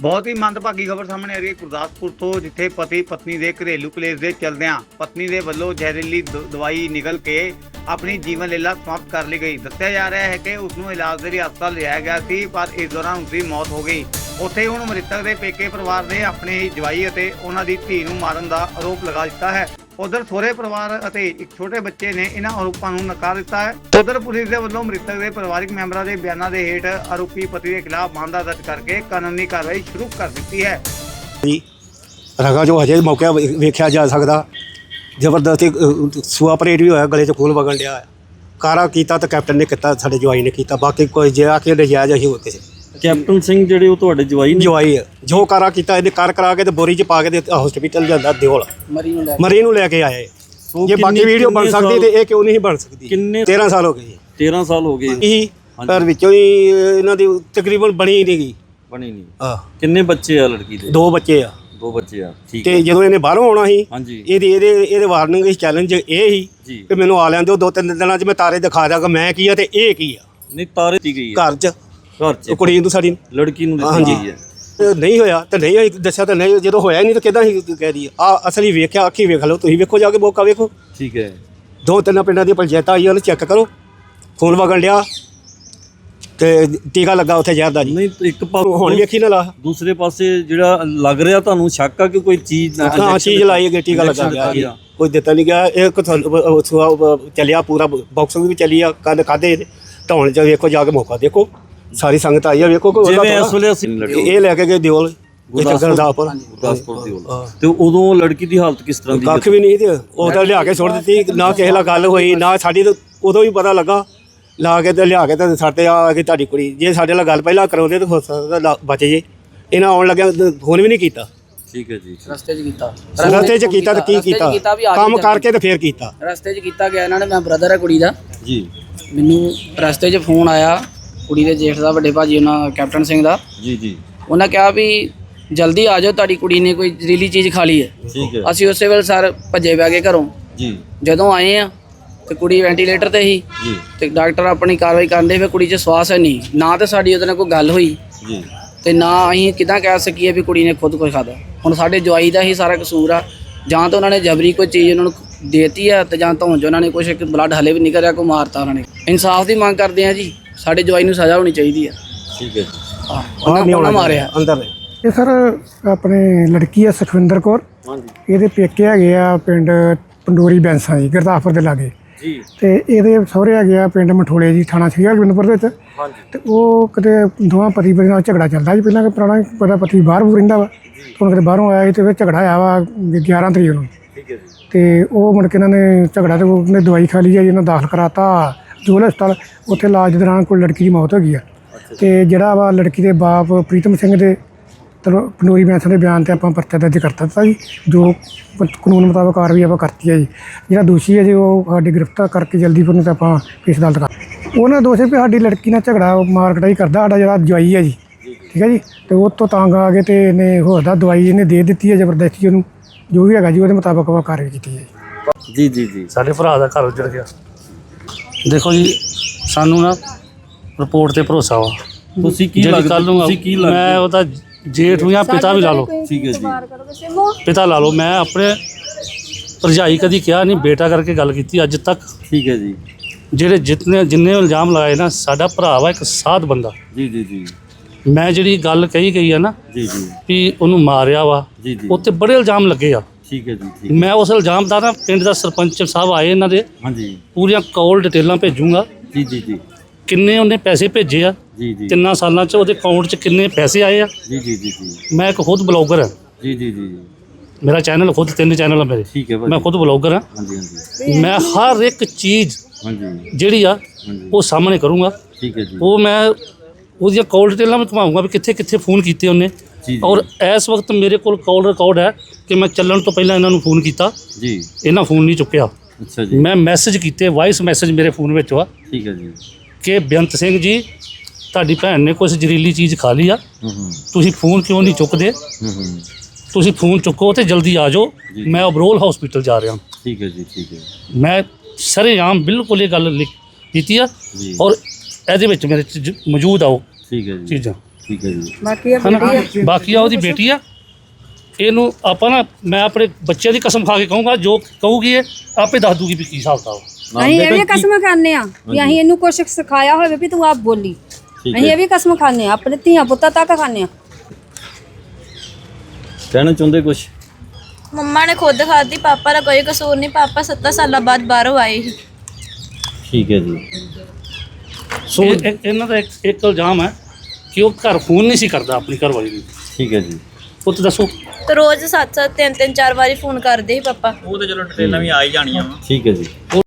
ਬਹੁਤ ਹੀ ਮੰਦਭਾਗੀ ਖਬਰ ਸਾਹਮਣੇ ਆ ਰਹੀ ਹੈ ਗੁਰਦਾਸਪੁਰ ਤੋਂ, ਜਿੱਥੇ ਪਤੀ ਪਤਨੀ ਦੇ ਘਰੇਲੂ ਕਲੇਸ਼ ਦੇ ਚਲਦਿਆਂ ਪਤਨੀ ਦੇ ਵੱਲੋਂ ਜ਼ਹਿਰੀਲੀ ਦ- ਦਵਾਈ ਨਿਗਲ ਕੇ ਆਪਣੀ ਜੀਵਨ ਲੀਲਾ ਸਮਾਪਤ ਕਰ ਲਈ ਗਈ। ਦੱਸਿਆ ਜਾ ਰਿਹਾ ਹੈ ਕਿ ਉਸ ਨੂੰ ਇਲਾਜ ਦੇ ਲਈ ਹਸਪਤਾਲ ਲਿਆਇਆ ਗਿਆ ਸੀ, ਪਰ ਇਸ ਦੌਰਾਨ ਉਸ ਦੀ ਮੌਤ ਹੋ ਗਈ। ਉੱਥੇ ਹੁਣ ਮ੍ਰਿਤਕ ਦੇ ਪੇਕੇ ਪਰਿਵਾਰ ਨੇ ਆਪਣੇ ਹੀ ਜਵਾਈ ਅਤੇ ਉਹਨਾਂ ਦੀ ਧੀ ਨੂੰ ਮਾਰਨ ਦਾ ਆਰੋਪ ਲਗਾ ਦਿੱਤਾ ਹੈ। ਉਧਰ ਸਹੁਰੇ ਪਰਿਵਾਰ ਅਤੇ ਇੱਕ ਛੋਟੇ ਬੱਚੇ ਨੇ ਇਹਨਾਂ ਆਰੋਪਾਂ ਨੂੰ ਨਕਾਰ ਦਿੱਤਾ ਹੈ। ਉਧਰ ਪੁਲਿਸ ਦੇ ਵੱਲੋਂ ਮ੍ਰਿਤਕ ਦੇ ਪਰਿਵਾਰਕ ਮੈਂਬਰਾਂ ਦੇ ਬਿਆਨਾਂ ਦੇ ਹੇਠ ਆਰੋਪੀ ਪਤੀ ਦੇ ਖਿਲਾਫ ਮਾਮਲਾ ਦਰਜ ਕਰਕੇ ਕਾਨੂੰਨੀ ਕਾਰਵਾਈ ਸ਼ੁਰੂ ਕਰ ਦਿੱਤੀ ਹੈ। ਜੀ ਰਗਾ ਜੋ ਹਜੇ ਮੌਕਾ ਵੇਖਿਆ ਜਾ ਸਕਦਾ। ਜ਼ਬਰਦਸਤੀ ਸੂਆ ਪਰੇਡ ਵੀ ਹੋਇਆ ਗਲੇ 'ਚ ਖੂਨ ਵਗਣ ਡਿਆ। ਕਾਰਾ ਕੀਤਾ ਤਾਂ ਕੈਪਟਨ ਨੇ ਕੀਤਾ ਸਾਡੇ ਜਵਾਈ ਨੇ ਕੀਤਾ। ਬਾਕੀ ਕੋਈ ਜੇ ਆ ਕੇ ਨਜਾਇਜ਼ ਹੋ ਕਿਸੇ ਕੈਪਟਨ ਸਿੰਘ ਜਿਹੜੇ ਉਹ ਤੁਹਾਡੇ ਜਵਾਈ ਨੇ? ਜਵਾਈ ਆ। ਜੋ ਕਾਰਾ ਕੀਤਾ ਇਹਨੇ ਕਰ ਕਰਾ ਕੇ ਤੇ ਬੋਰੀ 'ਚ ਪਾ ਕੇ ਤੇ ਹਸਪੀਟਲ ਜਾਂਦਾ ਦਿਓਲ। ਮਰੀ ਨੂੰ ਲੈ ਮਰੀ ਨੂੰ ਲੈ ਕੇ ਆਏ। ਸੋ ਜੇ ਬਾਕੀ ਕਿੰਨੇ- ਵੀਡੀਓ ਬਣ ਕਿੰਨੇ ਸਕਦੀ ਤੇ ਇਹ ਕਿਉਂ ਨਹੀਂ ਬਣ ਸਕਦੀ? ਕਿੰਨੇ 13 ਸਾਲ ਹੋ ਗਏ 13 ਸਾਲ ਹੋ ਗਏ। ਇਹੀ ਪਰ ਵਿੱਚੋਂ ਹੀ ਇਹਨਾਂ ਦੀ ਤਕਰੀਬਨ ਬਣੀ ਹੀ ਨਹੀਂ ਗਈ। ਬਣੀ ਨਹੀਂ। ਆ ਕਿੰਨੇ ਬੱਚੇ ਆ ਲੜਕੀ ਦੇ? ਦੋ ਬੱਚੇ ਆ। ਦੋ ਬੱਚੇ ਆ ਠੀਕ ਤੇ ਜਦੋਂ ਇਹਨੇ ਬਾਹਰੋਂ ਆਉਣਾ ਸੀ ਹਾਂਜੀ। ਇਹਦੀ ਇਹਦੇ ਇਹਦੇ ਵਾਰਨਿੰਗ ਇਸ ਚੈਲੰਜ ਇਹ ਹੀ ਜੀ। ਕਿ ਮੈਨੂੰ ਆ ਲੈਂਦੇ ਦੋ ਤਿੰਨ ਦਿਨਾਂ 'ਚ ਮੈਂ ਤਾਰੇ ਦਿਖਾ ਦਾਂਗਾ ਮੈਂ ਕੀ ਆ ਤੇ ਇਹ ਕੀ ਆ। ਨਹੀਂ ਤਾਰੇ ਦਿੱਤੀ ਗਈ ਹੈ ਘਰ 'ਚ। ਘਰ ਚ ਉਹ ਕੁੜੀ ਨੂੰ ਸਾਡੀ ਨੂੰ। ਲੜਕੀ ਨੂੰ ਦਿੱਤੀ ਹਾਂਜੀ। ਗਈ ਹੈ। ਤੇ ਨਹੀਂ ਹੋਇਆ ਤੇ ਨਹੀਂ ਹੋਈ ਦੱਸਿਆ ਤਾਂ ਨਹੀਂ ਜਦੋਂ ਹੋਇਆ ਹੀ ਨਹੀਂ ਤਾਂ ਕਿਦਾਂ ਹੀ ਕਹਿ ਦੀ ਆ ਅਸਲੀ ਵੇਖਿਆ ਅੱਖੀ ਵੇਖ ਲਓ ਤੁਸੀਂ ਵੇਖੋ ਜਾ ਕੇ ਮੌਕਾ ਵੇਖੋ। ਠੀਕ ਹੈ। ਦੋ ਤਿੰਨ ਪਿੰਡਾਂ ਦੀਆਂ ਪੰਚਾਇਤਾਂ ਆਈਆਂ ਉਹਨੂੰ ਚੈੱਕ ਕਰੋ। ਖੂਨ ਵਗਣ ਡਿਆ ਤੇ ਟੀਕਾ ਲੱਗਾ ਉੱਥੇ ਜ਼ਹਿਰ ਦਾ ਜੀ। ਨਹੀਂ ਇੱਕ ਹੁਣ ਪਾਸੇ ਵੇਖੀ ਨਾ ਲਾ। ਦੂਸਰੇ ਪਾਸੇ ਜਿਹੜਾ ਲੱਗ ਰਿਹਾ ਤੁਹਾਨੂੰ ਸ਼ੱਕ ਆ ਕਿ ਕੋਈ ਚੀਜ਼ ਹਾਂ ਚੀਜ਼ ਲਾਈ ਗਈ ਟੀਕਾ ਲੱਗਾ ਗਿਆ। ਜੀ ਕੋਈ ਦਿੱਤਾ ਨਹੀਂ ਗਿਆ ਇਹ ਕੋ ਚੱਲਿਆ ਪੂਰਾ ਬਾਕਸਿੰਗ ਵੀ ਚੱਲੀ ਆ ਕੰਨ ਖਾਦੇ ਧੌਣ ਚ ਵੇਖੋ ਜਾ ਕੇ ਮੌਕਾ ਦੇਖੋ। ਸਾਰੀ ਸੰਗਤ ਆਈ ਆ ਵੇਖੋ ਕੋਈ ਉਹਦਾ ਜਿਵੇਂ ਇਸ ਵੇਲੇ ਅਸੀਂ ਇਹ ਲੈ ਕੇ ਗਏ ਦਿਓਲ ਇੱਥੇ ਗਰਦਾਪੁਰ ਗੁਰਦਾਸਪੁਰ ਦੀ ਉਹ ਤੇ ਉਦੋਂ ਲੜਕੀ ਦੀ ਹਾਲਤ ਕਿਸ ਤਰ੍ਹਾਂ ਦੀ ਕੱਖ ਵੀ ਨਹੀਂ ਤੇ ਉਹ ਤਾਂ ਲਿਆ ਕੇ ਸੁੱਟ ਦਿੱਤੀ ਨਾ ਕਿਸੇ ਨਾਲ ਗੱਲ ਹੋਈ ਨਾ ਸਾਡੀ ਤਾਂ ਉਦੋਂ ਹੀ ਪਤਾ ਲੱਗਾ। ਲਾ ਕੇ ਤੇ ਲਿਆ ਕੇ ਤੇ ਸਾਡੇ ਆ ਕੇ ਤੁਹਾਡੀ ਕੁੜੀ ਜੇ ਸਾਡੇ ਨਾਲ ਗੱਲ ਪਹਿਲਾਂ ਕਰਾਉਂਦੇ ਤਾਂ ਹੋ ਸਕਦਾ ਲਾ- ਬਚ ਜੇ। ਇਹਨਾਂ ਆਉਣ ਲੱਗਿਆ ਫੋਨ ਵੀ ਨਹੀਂ ਕੀਤਾ। ਠੀਕ ਹੈ ਜੀ। ਰਸਤੇ 'ਚ ਕੀਤਾ। ਰਸਤੇ 'ਚ ਕੀਤਾ ਤੇ ਕੀ ਕੀਤਾ? ਕੰਮ ਕਰਕੇ ਤੇ ਫੇਰ ਕੀਤਾ। ਰਸਤੇ 'ਚ ਕੀਤਾ ਗਿਆ ਇਹਨਾਂ ਨੇ ਮੈਂ ਬ੍ਰਦਰ ਹੈ ਕੁੜੀ ਦਾ। ਜੀ। ਮੈਨੂੰ ਰਸਤੇ 'ਚ ਫੋਨ ਆਇਆ। ਕੁੜੀ ਦੇ ਜੇਠ ਦਾ ਵੱਡੇ ਭਾਜੀ ਉਹਨਾਂ ਕੈਪਟਨ ਸਿੰਘ ਦਾ। ਜੀ ਜੀ। ਉਹਨਾਂ ਕਿਹਾ ਵੀ ਜਲਦੀ ਆ ਜਾਓ ਤੁਹਾਡੀ ਕੁੜੀ ਨੇ ਕੋਈ ਜ਼ਹਿਰੀਲੀ ਚੀਜ਼ ਖਾ ਲਈ ਹੈ। ਠੀਕ ਹੈ। ਅਸੀਂ ਉਸੇ ਵੇਲੇ ਸਰ ਭੱਜੇ ਪੈ ਗਏ ਘਰੋਂ। ਜੀ। ਜਦੋਂ ਆਏ ਆ ਤੇ ਕੁੜੀ ਵੈਂਟੀਲੇਟਰ ਤੇ ਸੀ। ਜੀ। ਤੇ ਡਾਕਟਰ ਆਪਣੀ ਕਾਰਵਾਈ ਕਰਦੇ ਫਿਰ ਕੁੜੀ 'ਚ ਸਵਾਸ ਹੈ ਨਹੀਂ। ਨਾ ਤੇ ਸਾਡੀ ਉਹਦੇ ਨਾਲ ਕੋਈ ਗੱਲ ਹੋਈ। ਜੀ। ਤੇ ਨਾ ਅਸੀਂ ਕਿਦਾਂ ਕਹਿ ਸਕੀਏ ਵੀ ਕੁੜੀ ਨੇ ਖੁਦ ਕੁਝ ਖਾਦਾ ਹੁਣ ਸਾਡੇ ਜਵਾਈ ਦਾ ਹੀ ਸਾਰਾ ਕਸੂਰ ਆ। ਜਾਂ ਤਾਂ ਉਹਨਾਂ ਨੇ ਜਬਰੀ ਕੋਈ ਚੀਜ਼ ਉਹਨਾਂ ਨੂੰ ਦੇਤੀ ਆ ਤੇ ਜਾਂ ਤਾਂ ਉਹਨਾਂ ਨੇ ਕੁਝ ਇੱਕ ਬਲੱਡ ਹਲੇ ਵੀ ਨਿਕਲ ਰਿਹਾ ਕੋ ਮਾਰਤਾ ਉਹਨਾਂ ਨੇ। ਇਨਸਾਫ ਦੀ ਮੰਗ ਕਰਦੇ ਆ ਜੀ। ਸਾਡੇ ਜਵਾਈ ਨੂੰ ਸਜ਼ਾ ਹੋਣੀ ਚਾਹੀਦੀ ਆ। ਠੀਕ ਹੈ ਜੀ। ਹਾਂ, ਉਹਨਾਂ ਹੋਣਾ ਮਾਰਿਆ। ਅੰਦਰ। ਇਹ ਸਰ ਆਪਣੇ ਲੜਕੀ ਆ ਸੁਖਵਿੰਦਰ ਕੌਰ। ਹਾਂਜੀ। ਇਹਦੇ ਪੇਕੇ ਹੈਗੇ ਆ ਪਿੰਡ ਪੰਡੋਰੀ ਬੈਂਸਾਂ ਜੀ ਗੁਰਦਾਸਪੁਰ ਦੇ ਲਾਗੇ। ਜੀ। ਤੇ ਇਹਦੇ ਸਹੁਰੇ ਹੈਗੇ ਆ ਪਿੰਡ ਮਠੋਲੇ ਜੀ ਥਾਣਾ ਸ੍ਰੀ ਹਰਗੋਬਿੰਦਪੁਰ ਦੇ ਵਿੱਚ। ਹਾਂਜੀ। ਤੇ ਉਹ ਕਿਤੇ ਦੋਵਾਂ ਪਤੀ ਪਤਨੀ ਨਾਲ ਝਗੜਾ ਚੱਲਦਾ ਜੀ। ਪਹਿਲਾਂ ਕਿ ਪੁਰਾਣਾ ਪਤਾ ਪਤੀ ਬਾਹਰ ਬੂਰ ਰਹਿੰਦਾ ਵਾ। ਹੁਣ ਕਿਤੇ ਬਾਹਰੋਂ ਆਇਆ ਸੀ ਤੇ ਫਿਰ ਝਗੜਾ ਆਇਆ ਵਾ 11 ਤਰੀਕ ਨੂੰ। ਠੀਕ ਹੈ ਜੀ। ਤੇ ਉਹ ਮੁੜ ਕੇ ਇਹਨਾਂ ਨੇ ਝਗੜਾ ਤੇ ਉਹਨੇ ਦਵਾਈ ਖਾ ਲਈ ਹੈ ਜੀ ਇਹਨਾਂ ਦਾਖਲ ਕਰਾਤਾ। ਜੋਲ ਹਸਪਤਾਲ ਉੱਥੇ ਇਲਾਜ ਦੌਰਾਨ ਕੋਈ ਲੜਕੀ ਦੀ ਮੌਤ ਹੋ ਗਈ ਆ। ਤੇ ਜਿਹੜਾ ਵਾ ਲੜਕੀ ਦੇ ਬਾਪ ਪ੍ਰੀਤਮ ਸਿੰਘ ਦੇ ਤਲੋ ਪਨੋਰੀ ਬੈਂਸਾਂ ਦੇ ਬਿਆਨ ਤੇ ਆਪਾਂ ਪਰਚਾ ਦਰਜ ਕਰ ਦਿੱਤਾ ਜੀ ਜੋ ਕਾਨੂੰਨ ਮੁਤਾਬਕ ਕਾਰਵਾਈ ਆਪਾਂ ਕਰਤੀ ਹੈ ਜੀ। ਜਿਹੜਾ ਦੋਸ਼ੀ ਹੈ ਜੀ ਉਹ ਸਾਡੀ ਗ੍ਰਿਫਤਾਰ ਕਰਕੇ ਜਲਦੀ ਫਿਰ ਨੂੰ ਤੇ ਆਪਾਂ ਕੇਸ ਅਦਾਲਤ ਕਰ ਉਹਨਾਂ ਦੋਸ਼ ਹੈ ਵੀ ਸਾਡੀ ਲੜਕੀ ਨਾਲ ਝਗੜਾ ਮਾਰ ਕਟਾਈ ਕਰਦਾ ਸਾਡਾ ਜਿਹੜਾ ਜਵਾਈ ਹੈ ਜੀ। ਠੀਕ ਹੈ ਜੀ? ਤੇ ਉਹ ਤੋਂ ਤੰਗ ਆ ਕੇ ਤੇ ਇਹਨੇ ਹੋਰ ਦਾ ਦਵਾਈ ਇਹਨੇ ਦੇ ਦਿੱਤੀ ਹੈ ਜ਼ਬਰਦਸਤੀ ਉਹਨੂੰ। ਜੋ ਵੀ ਹੈਗਾ ਜੀ ਉਹਦੇ ਮੁਤਾਬਕ ਆਪਾਂ ਕਾਰਵਾਈ ਕੀਤੀ ਹੈ ਜੀ। ਜੀ ਜੀ ਜੀ। ਸਾਡੇ ਭਰਾ ਦਾ ਘਰ ਉੱਜੜ ਗਿਆ। ਦੇਖੋ ਜੀ ਸਾਨੂੰ ਨਾ ਰਿਪੋਰਟ ਤੇ ਭਰੋਸਾ ਵਾ। ਤੁਸੀਂ ਕੀ ਜਿਹੜੀ ਲੱਗਦਾ ਕੱਲ ਨੂੰ ਤੁਸੀਂ ਕੀ ਮੈਂ ਲੱਗਦਾ ਉਹਦਾ ਜੇਠ ਨੂੰ ਜਾਂ ਪਿਤਾ ਵੀ ਲਾ ਲਓ। ਠੀਕ ਹੈ ਜੀ। ਪਿਤਾ ਲਾ ਲਓ। ਮੈਂ ਆਪਣੇ ਭਰਜਾਈ ਕਦੀ ਕਿਹਾ ਨਹੀਂ ਬੇਟਾ ਕਰਕੇ ਗੱਲ ਕੀਤੀ ਅੱਜ ਤੱਕ ਠੀਕ ਹੈ ਜੀ। ਜਿਹੜੇ ਜਿਤਨੇ ਜਿੰਨੇ ਇਲਜ਼ਾਮ ਲਾਏ ਨਾ ਸਾਡਾ ਭਰਾ ਵਾ ਇੱਕ ਸਾਧ ਬੰਦਾ। ਜੀ ਜੀ ਜੀ। ਮੈਂ ਜਿਹੜੀ ਗੱਲ ਕਹੀ ਗਈ ਆ ਨਾ ਜੀ ਜੀ। ਵੀ ਉਹਨੂੰ ਮਾਰਿਆ ਵਾ ਜੀ ਜੀ। ਉੱਤੇ ਬੜੇ ਇਲਜ਼ਾਮ ਲੱਗੇ ਆ। ਠੀਕ ਹੈ ਜੀ ਠੀਕ ਮੈਂ ਉਸ ਇਲਜ਼ਾਮ ਦਾ ਨਾ ਪਿੰਡ ਦਾ ਸਰਪੰਚ ਸਾਹਿਬ ਆਏ ਇਹਨਾਂ ਦੇ। ਹਾਂਜੀ। ਪੂਰੀਆਂ ਕਾਲ ਡਿਟੇਲਾਂ ਭੇਜੂੰਗਾ। ਜੀ ਜੀ ਜੀ। ਕਿੰਨੇ ਉਹਨੇ ਪੈਸੇ ਭੇਜੇ ਆ? ਜੀ ਜੀ। ਤਿੰਨਾਂ ਸਾਲਾਂ 'ਚ ਉਹਦੇ ਅਕਾਊਂਟ 'ਚ ਕਿੰਨੇ ਪੈਸੇ ਆਏ ਆ? ਜੀ ਜੀ ਜੀ ਜੀ। ਮੈਂ ਇੱਕ ਖੁਦ ਬਲੌਗਰ ਹਾਂ। ਜੀ ਜੀ ਜੀ ਮੇਰਾ ਚੈਨਲ ਖੁਦ ਤਿੰਨ ਚੈਨਲ ਆ ਮੇਰੇ। ਠੀਕ ਹੈ ਮੈਂ ਭਾਜੀ ਖੁਦ ਬਲੌਗਰ ਹਾਂ। ਹਾਂਜੀ ਹਾਂਜੀ। ਮੈਂ ਹਰ ਇੱਕ ਚੀਜ਼ ਹਾਂਜੀ। ਜਿਹੜੀ ਆ ਉਹ ਸਾਹਮਣੇ ਕਰੂੰਗਾ। ਠੀਕ ਹੈ ਜੀ। ਉਹ ਮੈਂ ਉਹਦੀਆਂ ਕਾਲ ਡਿਟੇਲਾਂ ਵੀ ਘੁਮਾਊਂਗਾ ਵੀ ਕਿੱਥੇ ਕਿੱਥੇ ਫੋਨ ਕੀਤੇ ਉਹਨੇ। ਜੀ ਔਰ ਇਸ ਵਕਤ ਮੇਰੇ ਕੋਲ ਕਾਲ ਰਿਕਾਰਡ ਹੈ ਕਿ ਮੈਂ ਚੱਲਣ ਤੋਂ ਪਹਿਲਾਂ ਇਹਨਾਂ ਨੂੰ ਫੋਨ ਕੀਤਾ। ਜੀ। ਇਹਨਾਂ ਫੋਨ ਨਹੀਂ ਚੁੱਕਿਆ। ਅੱਛਾ ਜੀ। ਮੈਂ ਮੈਸੇਜ ਕੀਤੇ ਵਾਇਸ ਮੈਸੇਜ ਮੇਰੇ ਫੋਨ ਵਿੱਚ ਆ ਠੀਕ ਹੈ ਜੀ। ਕਿ ਬੇਅੰਤ ਸਿੰਘ ਜੀ ਤੁਹਾਡੀ ਭੈਣ ਨੇ ਕੁਝ ਜ਼ਹਿਰੀਲੀ ਚੀਜ਼ ਖਾ ਲਈ ਆ। ਤੁਸੀਂ ਫੋਨ ਕਿਉਂ ਨਹੀਂ ਚੁੱਕਦੇ? ਤੁਸੀਂ ਫੋਨ ਚੁੱਕੋ ਤੇ ਜਲਦੀ ਆ ਜਾਓ। ਮੈਂ ਅਬਰੋਲ ਹਸਪੀਟਲ ਜਾ ਰਿਹਾ। ਠੀਕ ਹੈ ਜੀ ਠੀਕ ਹੈ। ਮੈਂ ਸਰੇਆਮ ਬਿਲਕੁਲ ਇਹ ਗੱਲ ਲਿਖ ਕੀਤੀ ਆ। ਔਰ ਇਹਦੇ ਵਿੱਚ ਮੇਰੇ ਮੌਜੂਦ ਆ ਉਹ ਠੀਕ ਹੈ ਜੀ। ਚੀਜ਼ਾਂ। ਠੀਕ ਹੈ ਜੀ। ਹਨਾ? ਬਾਕੀ ਆ ਉਹਦੀ ਬੇਟੀ ਆ। ਇਹਨੂੰ ਆਪਾਂ ਨਾ ਮੈਂ ਆਪਣੇ ਬੱਚਿਆਂ ਦੀ ਕਸਮ ਖਾ ਕੇ ਕਹੂੰਗਾ ਜੋ ਕਹੂਗੀ ਇਹ ਆਪੇ ਦੱਸ ਦੂਗੀ ਵੀ ਕੀ ਹਿਸਾਬ ਕਿਤਾਬ ਆ। ਅਸੀਂ ਇਹ ਵੀ ਕਸਮ ਖਾਂਦੇ ਆ ਵੀ ਅਸੀਂ ਇਹਨੂੰ ਕੁਛ ਸਿਖਾਇਆ ਹੋਵੇ ਵੀ ਤੂੰ ਆਪ ਬੋਲੀ। ਠੀਕ ਅਸੀਂ ਇਹ ਵੀ ਕਸਮ ਖਾਂਦੇ ਆ ਆਪਣੇ ਧੀਆਂ ਪੁੱਤਾਂ ਤੱਕ ਖਾਂਦੇ ਆ ਕਹਿਣਾ ਚਾਹੁੰਦੇ ਕੁਝ ਮੰਮਾ ਨੇ ਖੁਦ ਖਾਧੀ ਪਾਪਾ ਦਾ ਕੋਈ ਕਸੂਰ ਨਹੀਂ ਪਾਪਾ 7 ਸਾਲਾਂ ਬਾਅਦ ਬਾਹਰੋਂ ਆਏ ਸੀ। ਠੀਕ ਹੈ ਜੀ। ਸੋ ਇਹ- ਇਹ- ਇਹਨਾਂ ਦਾ ਇੱਕ ਇੱਕ ਇਲਜ਼ਾਮ ਹੈ ਕਿ ਉਹ ਘਰ ਫੋਨ ਨਹੀਂ ਸੀ ਕਰਦਾ ਆਪਣੀ ਘਰ ਵਾਲੀ ਨੂੰ। ਠੀਕ ਹੈ ਜੀ। ਉਹ ਤੇ ਦੱਸੋ। ਤੇ ਰੋਜ਼ 7-7 3-3 4 ਵਾਰੀ ਫੋਨ ਕਰਦੇ ਸੀ ਪਾਪਾ। ਠੀਕ ਹੈ ਜੀ।